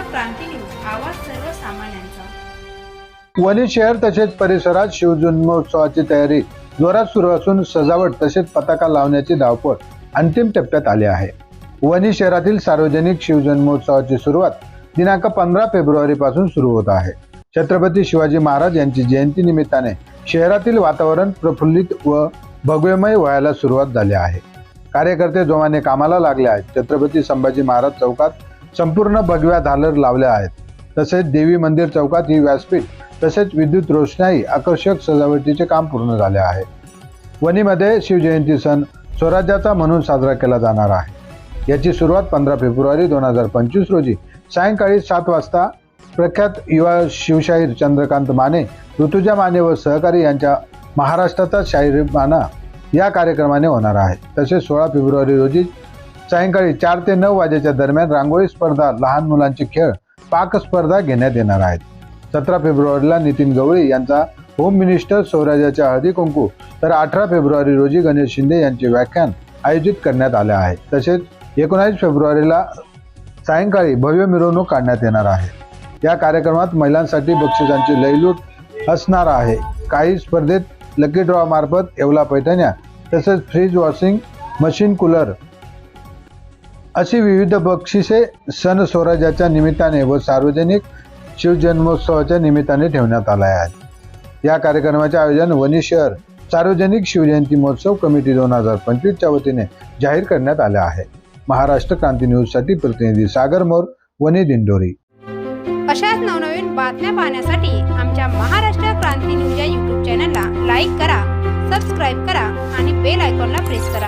क्रांती news आवाज सर्वसामान्यांचा. वणी शहर तसेच परिसरात शिवजन्मोत्सवाची तयारी जोरात सुरू असून सजावट तसेच पताका लावण्याची धावपळ अंतिम टप्प्यात आली आहे. वणी शहरातील सार्वजनिक शिवजन्मोत्सवाची सुरुवात दिनांक पंधरा फेब्रुवारी पासून सुरू होत आहे. छत्रपती शिवाजी महाराज यांची जयंती निमित्ताने शहरातील वातावरण प्रफुल्लित व भव्यमय व्हायला सुरुवात झाली आहे. कार्यकर्ते जोमाने कामाला लागले आहेत. छत्रपती संभाजी महाराज चौकात संपूर्ण भगव्या झालर लावल्या आहेत. तसेच देवी मंदिर चौकात ही व्यासपीठ तसेच विद्युत रोषणाई आकर्षक सजावटीचे काम पूर्ण झाले आहे. वणीमध्ये शिवजयंती सण स्वराज्याचा म्हणून साजरा केला जाणार आहे. याची सुरुवात पंधरा फेब्रुवारी दोन हजार पंचवीस रोजी सायंकाळी सात वाजता प्रख्यात युवा शिवशाहीर चंद्रकांत माने ऋतुजा माने व सहकारी यांच्या महाराष्ट्राचा शाहीरमाना या कार्यक्रमाने होणार आहे. तसेच सोळा फेब्रुवारी रोजी सायंकाळी चार ते नऊ वाजेच्या दरम्यान रांगोळी स्पर्धा लहान मुलांचे खेळ पाक स्पर्धा घेण्यात येणार आहेत. सतरा फेब्रुवारीला नितीन गवळी यांचा होम मिनिस्टर स्वराज्याच्या हळदी कुंकू तर अठरा फेब्रुवारी रोजी गणेश शिंदे यांचे व्याख्यान आयोजित करण्यात आले आहे. तसेच एकोणावीस फेब्रुवारीला सायंकाळी भव्य मिरवणूक काढण्यात येणार आहे. या कार्यक्रमात महिलांसाठी बक्षिसांची लयलूट असणार आहे. काही स्पर्धेत लकी ड्रॉ मार्फत येवला पैठण्या तसेच फ्रीज वॉशिंग मशीन कूलर अशी विविध बक्षिसे सण स्वराज्याच्या निमित्ताने व सार्वजनिक शिवजन्मोत्सवाच्या निमित्ताने ठेवण्यात आले आहेत. या कार्यक्रमाचे आयोजन वणी शहर सार्वजनिक शिवजयंती महोत्सव कमिटी दोन हजार पंचवीसच्या वतीने जाहीर करण्यात आले आहे. महाराष्ट्र क्रांती न्यूजसाठी प्रतिनिधी सागर मोर वणी दिंडोरी. अशाच नवनवीन बातम्या पाहण्यासाठी आमच्या महाराष्ट्र क्रांती न्यूज या यूट्यूब चॅनलला लाईक करा सबस्क्राईब करा आणि बेल आयकॉनला प्रेस करा.